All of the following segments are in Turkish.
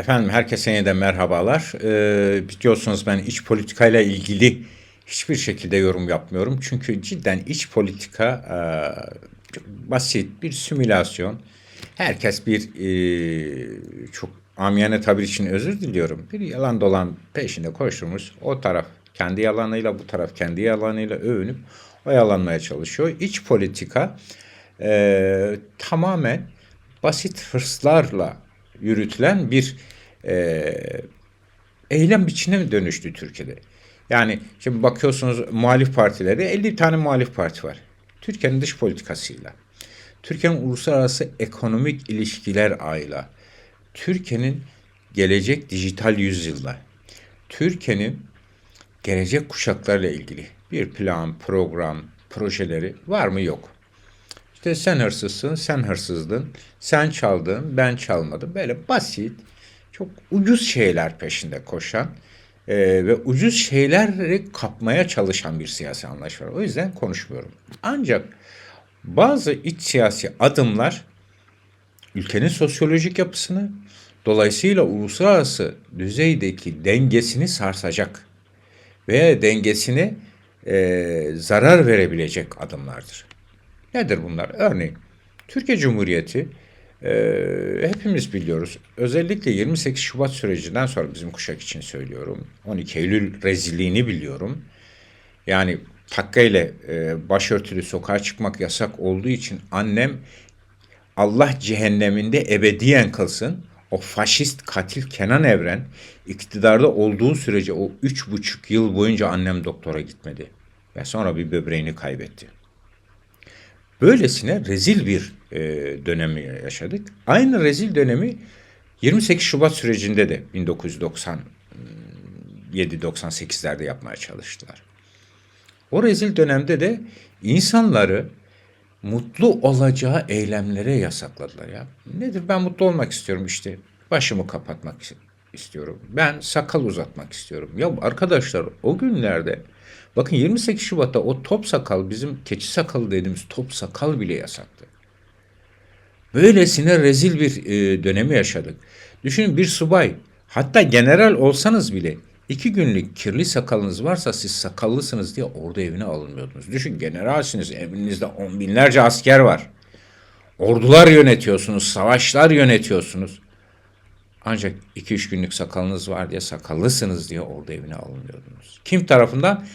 Efendim herkese yeniden merhabalar. Ee, biliyorsunuz ben iç politikayla ilgili hiçbir şekilde yorum yapmıyorum. Çünkü cidden iç politika e, basit bir simülasyon. Herkes bir e, çok amiyane tabir için özür diliyorum. Bir yalan dolan peşinde koşturmuş. O taraf kendi yalanıyla bu taraf kendi yalanıyla övünüp oyalanmaya çalışıyor. İç politika e, tamamen basit hırslarla yürütülen bir e, eylem biçimine mi dönüştü Türkiye'de? Yani şimdi bakıyorsunuz muhalif partileri 50 tane muhalif parti var. Türkiye'nin dış politikasıyla, Türkiye'nin uluslararası ekonomik ilişkiler ağıyla, Türkiye'nin gelecek dijital yüzyılla, Türkiye'nin gelecek kuşaklarla ilgili bir plan, program, projeleri var mı yok. İşte sen hırsızsın, sen hırsızdın, sen çaldın, ben çalmadım. Böyle basit, çok ucuz şeyler peşinde koşan e, ve ucuz şeyleri kapmaya çalışan bir siyasi anlayış var. O yüzden konuşmuyorum. Ancak bazı iç siyasi adımlar ülkenin sosyolojik yapısını, dolayısıyla uluslararası düzeydeki dengesini sarsacak veya dengesini e, zarar verebilecek adımlardır. Nedir bunlar? Örneğin Türkiye Cumhuriyeti e, hepimiz biliyoruz. Özellikle 28 Şubat sürecinden sonra bizim kuşak için söylüyorum. 12 Eylül rezilliğini biliyorum. Yani takka ile e, başörtülü sokağa çıkmak yasak olduğu için annem Allah cehenneminde ebediyen kılsın. O faşist katil Kenan Evren iktidarda olduğu sürece o üç buçuk yıl boyunca annem doktora gitmedi. Ve sonra bir böbreğini kaybetti. Böylesine rezil bir e, dönemi yaşadık. Aynı rezil dönemi 28 Şubat sürecinde de 1997-98'lerde yapmaya çalıştılar. O rezil dönemde de insanları mutlu olacağı eylemlere yasakladılar ya. Nedir ben mutlu olmak istiyorum işte. Başımı kapatmak istiyorum. Ben sakal uzatmak istiyorum. Ya arkadaşlar o günlerde bakın 28 Şubat'ta o top sakal bizim keçi sakalı dediğimiz top sakal bile yasaktı. Böylesine rezil bir e, dönemi yaşadık. Düşünün bir subay hatta general olsanız bile iki günlük kirli sakalınız varsa siz sakallısınız diye ordu evine alınmıyordunuz. Düşün generalsiniz evinizde on binlerce asker var. Ordular yönetiyorsunuz, savaşlar yönetiyorsunuz. Ancak iki üç günlük sakalınız var diye sakallısınız diye ordu evine alınıyordunuz. Kim tarafından?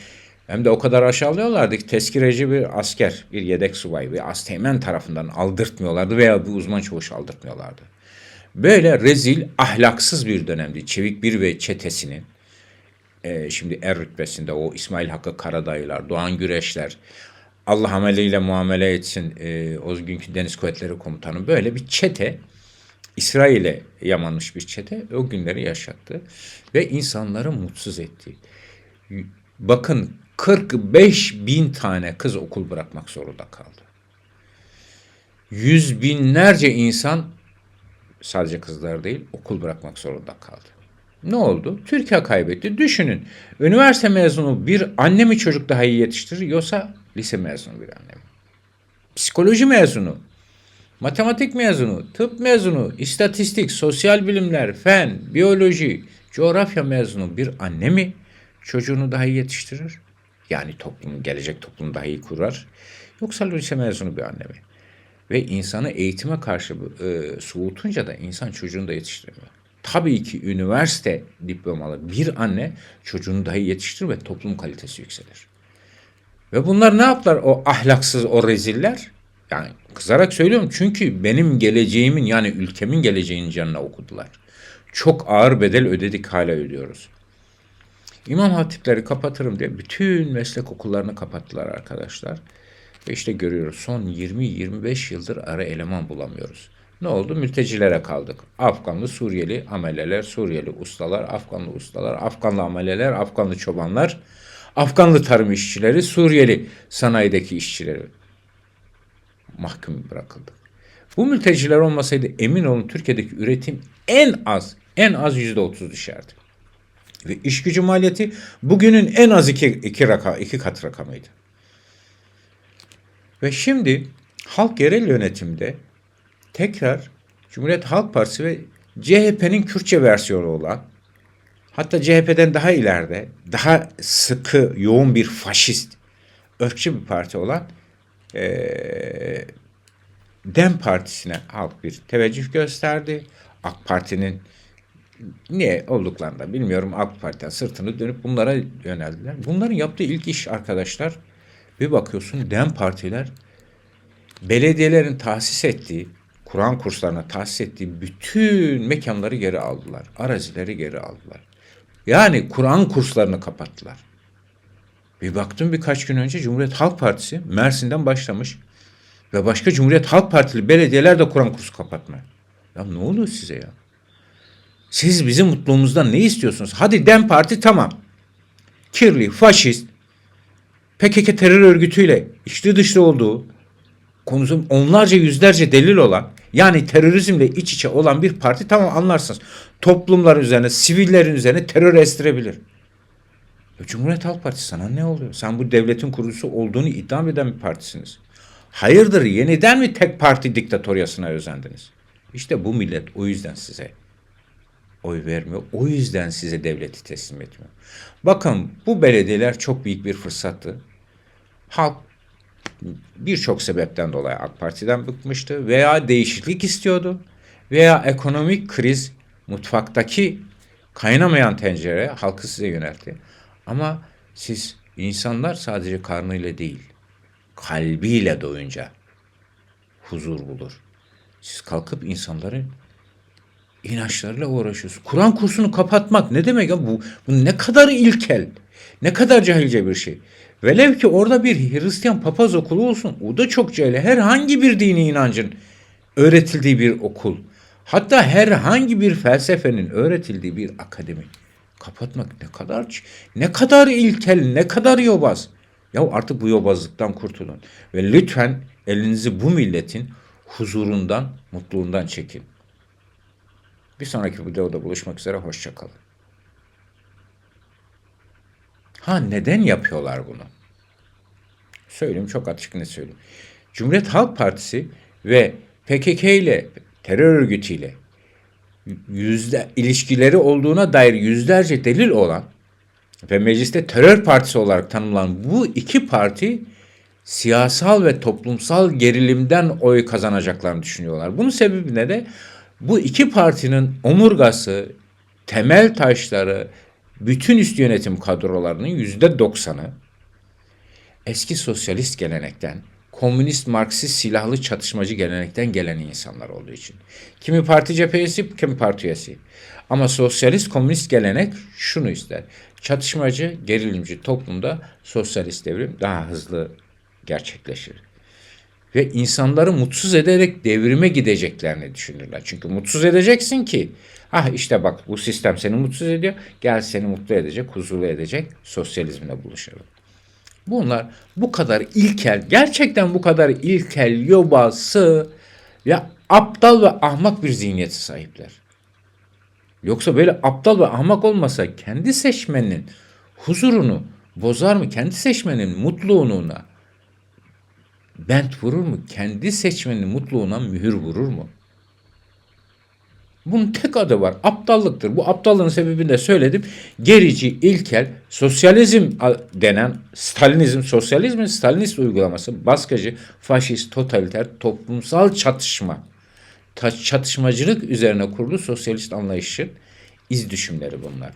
Hem de o kadar aşağılıyorlardı ki tezkireci bir asker, bir yedek subay, bir asteğmen tarafından aldırtmıyorlardı veya bir uzman çavuş aldırtmıyorlardı. Böyle rezil, ahlaksız bir dönemdi. Çevik Bir ve çetesinin, e, şimdi er rütbesinde o İsmail Hakkı Karadayılar, Doğan Güreşler, Allah ameliyle muamele etsin e, o günkü Deniz Kuvvetleri Komutanı böyle bir çete, İsrail'e yamanmış bir çete o günleri yaşattı ve insanları mutsuz etti. Bakın 45 bin tane kız okul bırakmak zorunda kaldı. Yüz binlerce insan sadece kızlar değil okul bırakmak zorunda kaldı. Ne oldu? Türkiye kaybetti. Düşünün. Üniversite mezunu bir anne mi çocuk daha iyi yetiştirir yoksa lise mezunu bir anne mi? Psikoloji mezunu, matematik mezunu, tıp mezunu, istatistik, sosyal bilimler, fen, biyoloji, coğrafya mezunu bir anne mi çocuğunu daha iyi yetiştirir? Yani toplum, gelecek toplum daha iyi kurar. Yoksa lise mezunu bir anne mi? Ve insanı eğitime karşı e, soğutunca da insan çocuğunu da yetiştiremiyor. Tabii ki üniversite diplomalı bir anne çocuğunu daha iyi yetiştirir ve toplum kalitesi yükselir. Ve bunlar ne yaptılar o ahlaksız, o reziller? Yani kızarak söylüyorum çünkü benim geleceğimin yani ülkemin geleceğinin canına okudular. Çok ağır bedel ödedik hala ödüyoruz. İmam hatipleri kapatırım diye bütün meslek okullarını kapattılar arkadaşlar. Ve işte görüyoruz son 20-25 yıldır ara eleman bulamıyoruz. Ne oldu? Mültecilere kaldık. Afganlı, Suriyeli ameleler, Suriyeli ustalar, Afganlı ustalar, Afganlı ameleler, Afganlı çobanlar, Afganlı tarım işçileri, Suriyeli sanayideki işçileri mahkum bırakıldı. Bu mülteciler olmasaydı emin olun Türkiye'deki üretim en az en az yüzde otuz düşerdi. Ve iş gücü maliyeti bugünün en az iki, iki, raka, iki kat rakamıydı. Ve şimdi halk yerel yönetimde tekrar Cumhuriyet Halk Partisi ve CHP'nin Kürtçe versiyonu olan hatta CHP'den daha ileride daha sıkı yoğun bir faşist ırkçı bir parti olan eee Dem Partisi'ne halk bir teveccüh gösterdi. AK Parti'nin niye olduklarını bilmiyorum. AK Parti'den sırtını dönüp bunlara yöneldiler. Bunların yaptığı ilk iş arkadaşlar bir bakıyorsun Dem Partiler belediyelerin tahsis ettiği, Kur'an kurslarına tahsis ettiği bütün mekanları geri aldılar. Arazileri geri aldılar. Yani Kur'an kurslarını kapattılar. Bir baktım birkaç gün önce Cumhuriyet Halk Partisi Mersin'den başlamış. Ve başka Cumhuriyet Halk Partili belediyeler de Kur'an kursu kapatmaya. Ya ne oluyor size ya? Siz bizim mutluluğumuzdan ne istiyorsunuz? Hadi Dem Parti tamam. Kirli, faşist, PKK terör örgütüyle içli dışlı olduğu konusu onlarca yüzlerce delil olan yani terörizmle iç içe olan bir parti tamam anlarsınız. Toplumlar üzerine, sivillerin üzerine terör estirebilir. Cumhuriyet Halk Partisi sana ne oluyor? Sen bu devletin kurucusu olduğunu iddia eden bir partisiniz. Hayırdır yeniden mi tek parti diktatoryasına özendiniz? İşte bu millet o yüzden size oy vermiyor. O yüzden size devleti teslim etmiyor. Bakın bu belediyeler çok büyük bir fırsattı. Halk birçok sebepten dolayı AK Parti'den bıkmıştı veya değişiklik istiyordu veya ekonomik kriz mutfaktaki kaynamayan tencere halkı size yöneltti. Ama siz insanlar sadece karnıyla değil kalbiyle doyunca huzur bulur. Siz kalkıp insanların inançlarıyla uğraşıyorsunuz. Kur'an kursunu kapatmak ne demek ya? Bu, bu ne kadar ilkel, ne kadar cahilce bir şey. Velev ki orada bir Hristiyan papaz okulu olsun. O da çok cahil. Herhangi bir dini inancın öğretildiği bir okul. Hatta herhangi bir felsefenin öğretildiği bir akademi. Kapatmak ne kadar ne kadar ilkel, ne kadar yobaz. Ya artık bu yobazlıktan kurtulun. Ve lütfen elinizi bu milletin huzurundan, mutluluğundan çekin. Bir sonraki videoda buluşmak üzere. Hoşçakalın. Ha neden yapıyorlar bunu? Söyleyeyim çok açık ne söyleyeyim. Cumhuriyet Halk Partisi ve PKK ile terör örgütüyle yüzde ilişkileri olduğuna dair yüzlerce delil olan ve mecliste terör partisi olarak tanımlanan bu iki parti siyasal ve toplumsal gerilimden oy kazanacaklarını düşünüyorlar. Bunun sebebi ne de bu iki partinin omurgası, temel taşları, bütün üst yönetim kadrolarının yüzde doksanı eski sosyalist gelenekten, komünist, marksist, silahlı çatışmacı gelenekten gelen insanlar olduğu için. Kimi parti cephesi, kimi parti üyesi. Ama sosyalist, komünist gelenek şunu ister. Çatışmacı, gerilimci toplumda sosyalist devrim daha hızlı gerçekleşir. Ve insanları mutsuz ederek devrime gideceklerini düşünürler. Çünkü mutsuz edeceksin ki, ah işte bak bu sistem seni mutsuz ediyor, gel seni mutlu edecek, huzurlu edecek, sosyalizmle buluşalım. Bunlar bu kadar ilkel, gerçekten bu kadar ilkel, yobası ya aptal ve ahmak bir zihniyeti sahipler. Yoksa böyle aptal ve ahmak olmasa kendi seçmenin huzurunu bozar mı? Kendi seçmenin mutluluğuna bent vurur mu? Kendi seçmenin mutluluğuna mühür vurur mu? Bunun tek adı var. Aptallıktır. Bu aptallığın sebebini de söyledim. Gerici, ilkel, sosyalizm denen Stalinizm, sosyalizmin Stalinist uygulaması, baskıcı, faşist, totaliter, toplumsal çatışma, çatışmacılık üzerine kurulu sosyalist anlayışı iz düşümleri bunlar.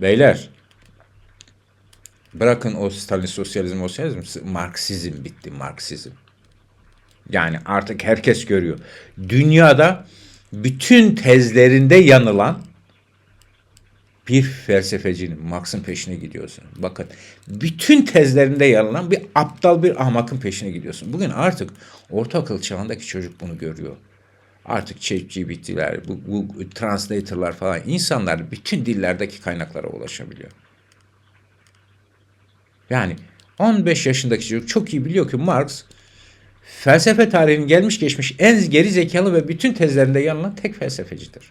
Beyler, bırakın o Stalin sosyalizm, sosyalizm, Marksizm bitti, Marksizm. Yani artık herkes görüyor. Dünyada bütün tezlerinde yanılan bir felsefecinin, Marx'ın peşine gidiyorsun. Bakın bütün tezlerinde yanılan bir aptal bir ahmakın peşine gidiyorsun. Bugün artık orta akıl çağındaki çocuk bunu görüyor. Artık ChatGPT'ler, bu, bu translator'lar falan insanlar bütün dillerdeki kaynaklara ulaşabiliyor. Yani 15 yaşındaki çocuk çok iyi biliyor ki Marx felsefe tarihinin gelmiş geçmiş en geri zekalı ve bütün tezlerinde yanılan tek felsefecidir.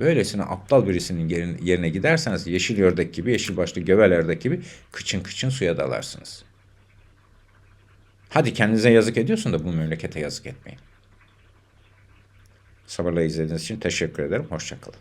Böylesine aptal birisinin yerine giderseniz yeşil ördek gibi, yeşil başlı gövel ördek gibi kıçın kıçın suya dalarsınız. Hadi kendinize yazık ediyorsun da bu memlekete yazık etmeyin. Sabırla izlediğiniz için teşekkür ederim. Hoşçakalın.